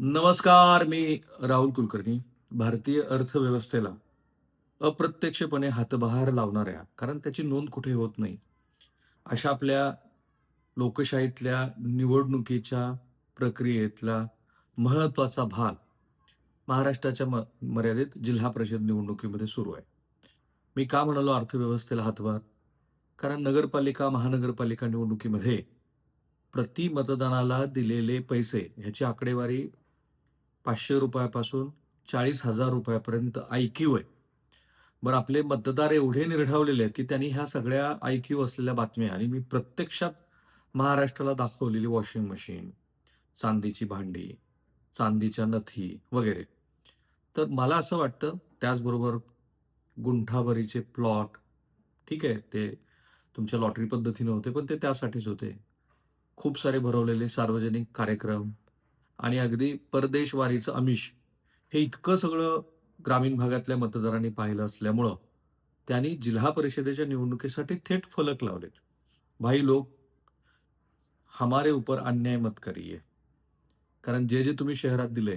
नमस्कार मी राहुल कुलकर्णी भारतीय अर्थव्यवस्थेला अप्रत्यक्षपणे हातबहार लावणाऱ्या कारण त्याची नोंद कुठे होत नाही? अशा आपल्या लोकशाहीतल्या निवडणुकीच्या प्रक्रियेतला महत्त्वाचा भाग महाराष्ट्राच्या म मर्यादित जिल्हा परिषद निवडणुकीमध्ये सुरू आहे. मी का म्हणालो अर्थव्यवस्थेला हातभार? कारण नगरपालिका महानगरपालिका निवडणुकीमध्ये प्रति मतदानाला दिलेले पैसे ह्याची आकडेवारी पाचशे रुपयापासून चाळीस हजार रुपयापर्यंत आयक्यू आहे. बरं आपले मतदार एवढे निर्ढावलेले आहेत की त्यांनी ह्या सगळ्या आयक्यू असलेल्या बातम्या आणि मी प्रत्यक्षात महाराष्ट्राला दाखवलेली वॉशिंग मशीन चांदीची भांडी चांदीच्या नथी वगैरे. तर मला असं वाटतं त्याचबरोबर गुंठाभरीचे प्लॉट ठीक आहे ते तुमच्या लॉटरी पद्धतीने होते पण ते त्यासाठीच होते. खूप सारे भरवलेले सार्वजनिक कार्यक्रम आणि अगदी परदेशवारीचं आमिष हे इतकं सगळं ग्रामीण भागातल्या मतदारांनी पाहिलं असल्यामुळं त्यांनी जिल्हा परिषदेच्या निवडणुकीसाठी थेट फलक लावलेत. भाई लोक हमारे ऊपर अन्याय मत करिये. कारण जे जे तुम्ही शहरात दिले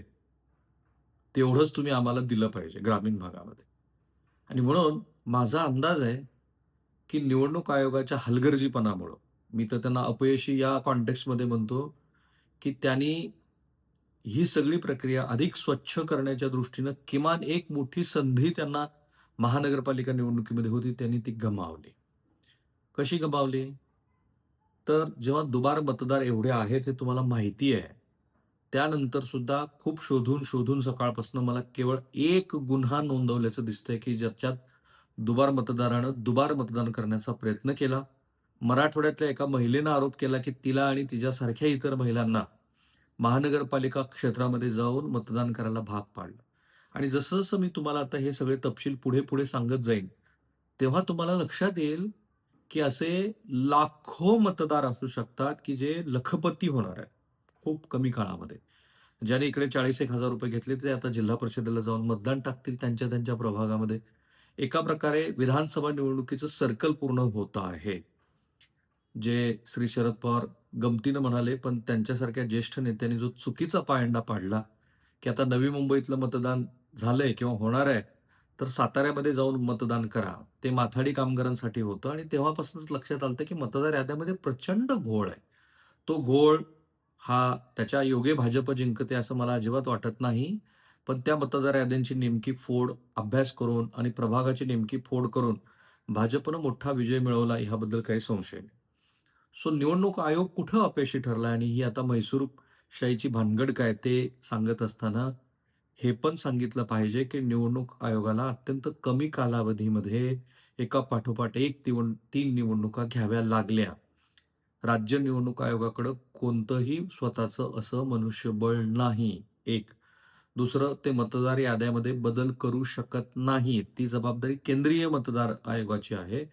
तेवढंच तुम्ही आम्हाला दिलं पाहिजे ग्रामीण भागामध्ये. आणि म्हणून माझा अंदाज आहे की निवडणूक आयोगाच्या हलगर्जीपणामुळं मी तर त्यांना अपयशी या कॉन्टेक्स्टमध्ये म्हणतो की त्यांनी ही सगळी प्रक्रिया अधिक स्वच्छ करण्याच्या दृष्टीनं किमान एक मोठी संधी त्यांना महानगरपालिका निवडणुकीमध्ये होती त्यांनी ती गमावली. कशी गमावली? तर जेव्हा दुबार मतदार एवढे आहेत हे तुम्हाला माहिती आहे त्यानंतर सुद्धा खूप शोधून शोधून सकाळपासून मला केवळ एक गुन्हा नोंदवल्याचं दिसतंय की ज्याच्यात दुबार मतदारानं दुबार मतदान करण्याचा प्रयत्न केला. मराठवाड्यातल्या एका महिलेनं आरोप केला की तिला आणि तिच्यासारख्या इतर महिलांना महानगरपालिका क्षेत्रामध्ये जाऊन मतदान करायला भाग पाडलं. आणि जसं जसं मी तुम्हाला आता हे सगळे तपशील पुढे पुढे सांगत जाईन तेव्हा तुम्हाला लक्षात येईल की असे लाखो मतदार असू शकतात की जे लखपती होणार आहेत खूप कमी काळामध्ये. ज्याने इकडे चाळीस एक हजार रुपये घेतले ते आता जिल्हा परिषदेला जाऊन मतदान टाकतील त्यांच्या त्यांच्या प्रभागामध्ये. एका प्रकारे विधानसभा निवडणुकीचं सर्कल पूर्ण होत आहे. जे श्री शरद पवार गमतीनं म्हणाले पण त्यांच्यासारख्या ज्येष्ठ नेत्यांनी जो चुकीचा पायंडा पाडला की आता नवी मुंबईतलं मतदान झालंय किंवा होणार आहे तर साताऱ्यामध्ये जाऊन मतदान करा. ते माथाडी कामगारांसाठी होतं आणि तेव्हापासूनच लक्षात आलं की मतदार याद्यामध्ये प्रचंड घोळ आहे. तो घोळ हा त्याच्या योगे भाजप जिंकते असं मला अजिबात वाटत नाही पण त्या मतदार याद्यांची नेमकी फोड अभ्यास करून आणि प्रभागाची नेमकी फोड करून भाजपनं मोठा विजय मिळवला ह्याबद्दल काही संशय नाही. सो निवडणूक आयोग कुठं अपयशी ठरला आणि ही आता म्हैसूर शाहीची भानगड काय ते सांगत असताना हे पण सांगितलं पाहिजे की निवडणूक आयोगाला अत्यंत कमी कालावधीमध्ये एका पाठोपाठ एक तिवण तीन निवडणुका घ्याव्या लागल्या. राज्य निवडणूक आयोगाकडं कोणतंही स्वतःचं असं मनुष्यबळ नाही. एक. दुसरं ते मतदार याद्यामध्ये बदल करू शकत नाही ती जबाबदारी केंद्रीय मतदार आयोगाची आहे.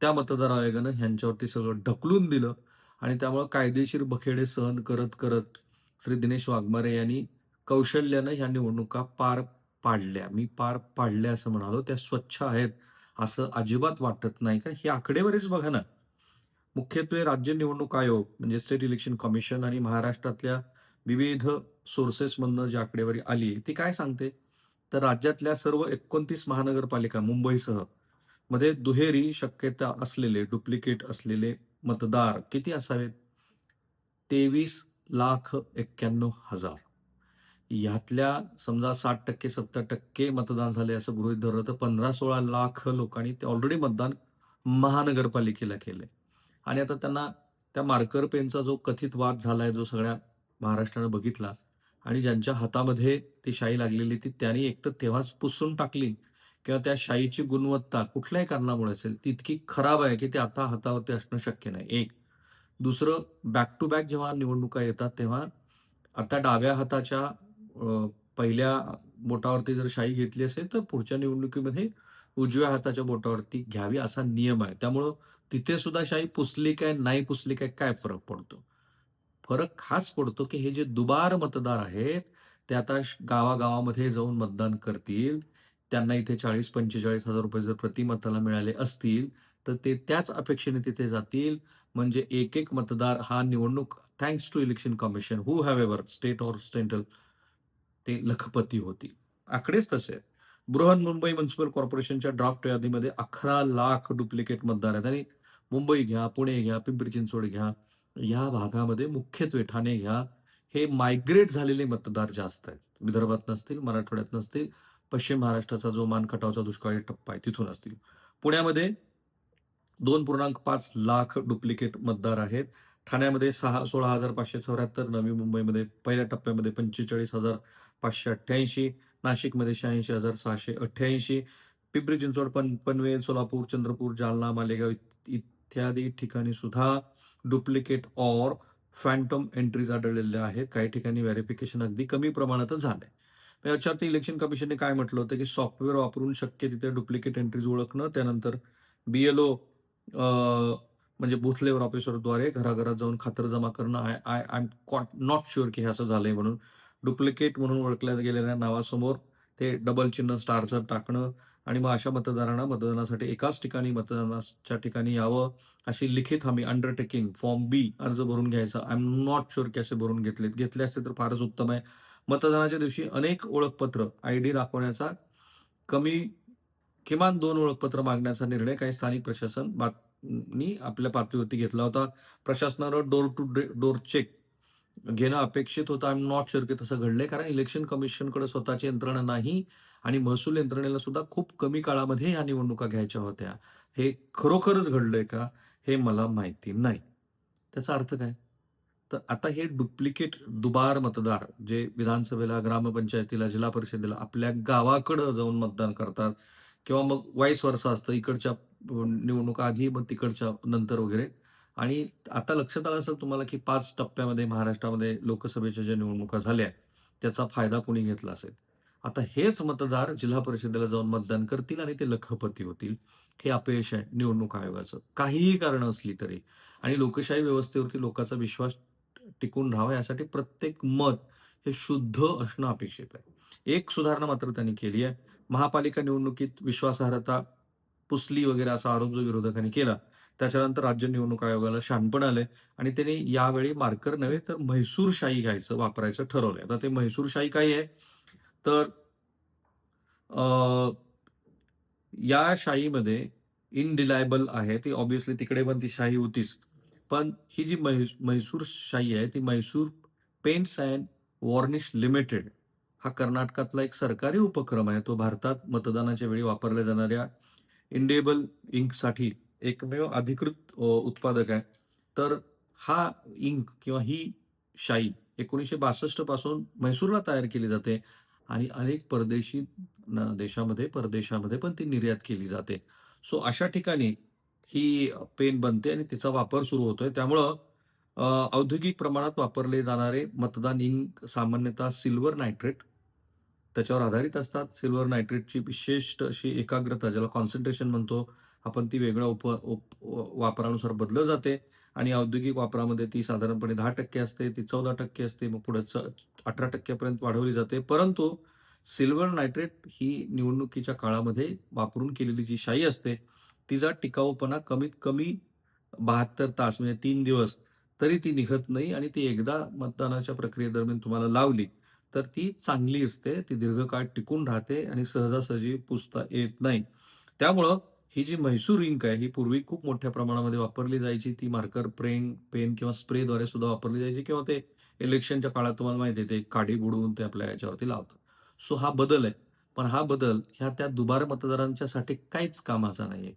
त्या मतदार आयोगानं ह्यांच्यावरती सगळं ढकलून दिलं आणि त्यामुळं कायदेशीर बखेडे सहन करत करत श्री दिनेश वाघमारे यांनी कौशल्यानं ह्या निवडणुका पार पाडल्या. मी पार पाडल्या असं म्हणालो. त्या स्वच्छ आहेत असं अजिबात वाटत नाही. कारण ही आकडेवारीच बघा ना. मुख्यत्वे राज्य निवडणूक आयोग म्हणजे स्टेट इलेक्शन कमिशन आणि महाराष्ट्रातल्या विविध सोर्सेसमधनं जी आकडेवारी आली ती काय सांगते? तर राज्यातल्या सर्व एकोणतीस महानगरपालिका मुंबईसह मध्ये दुहेरी शक्यता असलेले डुप्लिकेट असलेले मतदार किती असावेत? तेवीस लाख एक्क्याण्णव हजार. ह्यातल्या समजा साठ टक्के सत्तर टक्के मतदान झाले असं गृहित धरलं तर पंधरा सोळा लाख लोकांनी ते ऑलरेडी मतदान महानगरपालिकेला केले आणि आता त्यांना त्या मार्कर पेनचा जो कथित वाद झालाय जो सगळ्या महाराष्ट्रानं बघितला आणि ज्यांच्या हातामध्ये ती शाई लागलेली ती त्यांनी एकतर तेव्हाच पुसून टाकली किंवा त्या शाईची गुणवत्ता कुठल्याही कारणामुळे असेल ती इतकी खराब आहे की ते आता हातावरती असणं शक्य नाही. एक दुसरं बॅक टू बॅक जेव्हा निवडणुका येतात तेव्हा आता डाव्या हाताच्या पहिल्या बोटावरती जर शाई घेतली असेल तर पुढच्या निवडणुकीमध्ये उजव्या हाताच्या बोटावरती घ्यावी असा नियम आहे. त्यामुळं तिथे सुद्धा शाई पुसली काय नाही पुसली काय काय फरक पडतो? फरक हाच पडतो की हे जे दुबार मतदार आहेत ते आता गावागावामध्ये जाऊन मतदान करतील त्यांना इथे चाळीस पंचेचाळीस हजार रुपये जर प्रतिमताला मिळाले असतील तर ते त्याच अपेक्षेने तिथे जातील म्हणजे एक एक मतदार हा निवडणूक thanks to election commission who have ever state or central ते लखपती होतील. आकडेच तसे आहेत. बृहन्मुंबई म्युनिसिपल कॉर्पोरेशनच्या ड्राफ्ट यादीमध्ये 11 लाख डुप्लिकेट मतदार आहेत आणि मुंबई घ्या, पुणे घ्या, पिंपरी चिंचवड घ्या, या भागामध्ये मुख्यत्वे ठाणे घ्या, हे मायग्रेट झालेले मतदार जास्त आहेत. विदर्भात नसतील, मराठवाड्यात नसतील, पश्चिम महाराष्ट्राचा जो मानखटावचा दुष्काळी टप्पा आहे तिथून असतील. पुण्यामध्ये 2.5 लाख डुप्लिकेट मतदार आहेत. ठाण्यामध्ये सहा 16,574, नवी मुंबईमध्ये पहिल्या टप्प्यामध्ये 45,588, नाशिकमध्ये 86,688, पिंपरी चिंचवड, पन पनवेल, सोलापूर, चंद्रपूर, जालना, मालेगाव इत्यादी ठिकाणी सुद्धा डुप्लिकेट ऑर फॅन्टम एंट्रीज आढळलेल्या आहेत. काही ठिकाणी व्हेरिफिकेशन अगदी कमी प्रमाणातच झालंय. याच्यात इलेक्शन कमिशनने काय म्हटलं होतं, की सॉफ्टवेअर वापरून शक्य तिथे डुप्लिकेट एंट्रीज ओळखणं, त्यानंतर बी-एल-ओ म्हणजे बुथ लेवल ऑफिसरद्वारे घराघरात जाऊन खातर जमा करणं. I I I am not sure की हे असं झालंय म्हणून. डुप्लिकेट म्हणून ओळखल्या गेलेल्या नावासमोर ते डबल चिन्ह स्टारचं टाकणं आणि मग अशा मतदारांना मतदानासाठी एकाच ठिकाणी मतदानाच्या ठिकाणी यावं, अशी लिखित हमी अंडरटेकिंग फॉर्म बी अर्ज भरून घ्यायचा. आय एम नॉट शुअर की असे भरून घेतलेत. घेतले असते तर फारच उत्तम आहे. मतदानाच्या दिवशी अनेक ओळखपत्र, आय डी दाखवण्याचा कमी किमान दोन ओळखपत्र मागण्याचा निर्णय काही स्थानिक प्रशासन बातमी आपल्या पातळीवरती घेतला होता. प्रशासनानं डोर टू डोर चेक घेणं अपेक्षित होतं. आय एम नॉट शुअर की तसं घडलंय. कारण इलेक्शन कमिशनकडे स्वतःची यंत्रणा नाही आणि महसूल यंत्रणेला सुद्धा खूप कमी काळामध्ये ह्या निवडणुका घ्यायच्या होत्या. हे खरोखरच घडलंय का? हे मला माहिती नाही. त्याचा अर्थ काय? तर आता हे डुप्लिकेट दुबार मतदार जे विधानसभेला, ग्रामपंचायतीला, जिल्हा परिषदेला आपल्या गावाकडं जाऊन मतदान करतात किंवा मग वाईस वर्सा असतं. इकडच्या निवडणुका आधी मग तिकडच्या नंतर वगैरे आणि आता लक्षात आलं असेल तुम्हाला की पाच टप्प्यामध्ये महाराष्ट्रामध्ये लोकसभेच्या ज्या निवडणुका झाल्या, त्याचा फायदा कोणी घेतला असेल. आता हेच मतदार जिल्हा परिषदेला जाऊन मतदान करतील आणि ते लखपती होतील. हे अपयश आहे निवडणूक आयोगाचं. काहीही कारणं असली तरी आणि लोकशाही व्यवस्थेवरती लोकांचा विश्वास टिकून राहावं यासाठी प्रत्येक मत हे शुद्ध असणं अपेक्षित आहे. एक सुधारणा मात्र त्यांनी केली आहे. महापालिका निवडणुकीत विश्वासार्हता पुसली वगैरे असा आरोप जो विरोधकांनी केला, त्याच्यानंतर राज्य निवडणूक आयोगाला शानपण आलंय आणि त्यांनी यावेळी मार्कर नव्हे तर म्हैसूरशाही घ्यायचं, वापरायचं ठरवलंय. आता ते म्हैसूरशाही काय आहे? तर या शाहीमध्ये इनडिलायबल आहे. ती ऑब्विसली तिकडे पण ती शाही होतीच. पण ही जी मै म्हैसूर शाही आहे, ती Mysore paints and varnish limited हा कर्नाटकातला एक सरकारी उपक्रम आहे. तो भारतात मतदानाच्या वेळी वापरल्या जाणाऱ्या इंडेबल इंकसाठी एकमेव अधिकृत उत्पादक आहे. तर हा इंक किंवा ही शाई 1962 पासून म्हैसूरला तयार केली जाते आणि अनेक परदेशी देशामध्ये, परदेशामध्ये पण ती निर्यात केली जाते. सो अशा ठिकाणी ही पेन बनते आणि तिचा वापर सुरू होतोय. त्यामुळं औद्योगिक प्रमाणात वापरले जाणारे मतदान इंक सामान्यतः सिल्वर नायट्रेट त्याच्यावर आधारित असतात. सिल्वर नायट्रेटची विशिष्ट अशी एकाग्रता ज्याला कॉन्सन्ट्रेशन म्हणतो आपण ती वेगळ्या उप उप वापरानुसार बदलत जाते आणि औद्योगिक वापरामध्ये ती साधारणपणे 10% असते, ती 14% असते, मग पुढे च अठरा टक्क्यापर्यंत वाढवली जाते. परंतु सिल्वर नायट्रेट ही निवडणुकीच्या काळामध्ये वापरून केलेली जी शाई असते, तिचा टिकाऊपणा कमीत कमी 72 तास म्हणजे तीन दिवस तरी ती निघत नाही आणि ती एकदा मतदानाच्या प्रक्रियेदरम्यान तुम्हाला लावली, तर ती चांगली असते. ती दीर्घकाळ टिकून राहते आणि सहजासहजी पुसता येत नाही. त्यामुळं ही जी म्हैसूर इंक आहे, ही पूर्वी खूप मोठ्या प्रमाणामध्ये वापरली जायची. ती मार्कर पेन पेन किंवा स्प्रेद्वारे सुद्धा वापरली जायची किंवा ते इलेक्शनच्या काळात तुम्हाला माहिती आहे, ते काढी बुडवून ते आपल्या याच्यावरती लावतात. सो हा बदल आहे. पण हा बदल ह्या त्या दुबार मतदारांच्यासाठी काहीच कामाचा नाही आहे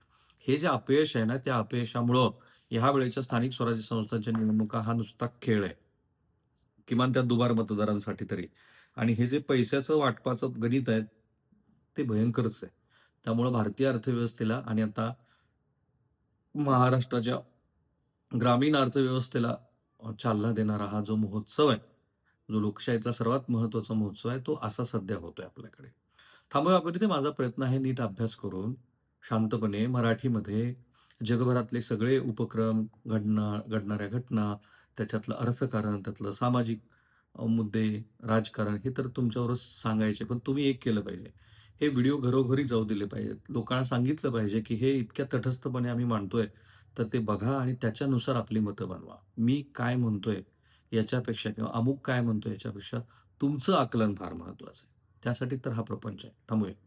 हे जे अपयश आहे ना, त्या अपयशामुळं ह्या वेळेच्या स्थानिक स्वराज्य संस्थांच्या निवडणुका हा नुसता खेळ आहे. किमान त्या दुबार मतदारांसाठी तरी. आणि हे जे पैशाचं वाटपाचं गणित आहे, ते भयंकरच आहे. त्यामुळं भारतीय अर्थव्यवस्थेला आणि आता महाराष्ट्राच्या ग्रामीण अर्थव्यवस्थेला चालना देणारा हा जो महोत्सव आहे, जो लोकशाहीचा सर्वात महत्त्वाचा महोत्सव आहे, तो असा सध्या होतोय आपल्याकडे. थांबूया आपण इथे. माझा प्रयत्न आहे नीट अभ्यास करून, शांतपणे मराठीमध्ये जगभरातले सगळे उपक्रम, घडना घडणाऱ्या घटना, त्याच्यातलं अर्थकारण, त्यातलं सामाजिक मुद्दे, राजकारण हे तर तुमच्यावरच सांगायचे. पण तुम्ही एक केलं पाहिजे. हे व्हिडिओ घरोघरी जाऊ दिले पाहिजेत. लोकांना सांगितलं पाहिजे, की हे इतक्या तटस्थपणे आम्ही मांडतोय, तर ते बघा आणि त्याच्यानुसार आपली मतं बनवा. मी काय म्हणतोय याच्यापेक्षा किंवा अमुक काय म्हणतोय याच्यापेक्षा तुमचं आकलन फार महत्वाचं आहे. त्यासाठी तर हा प्रपंच आहे. थांबूया.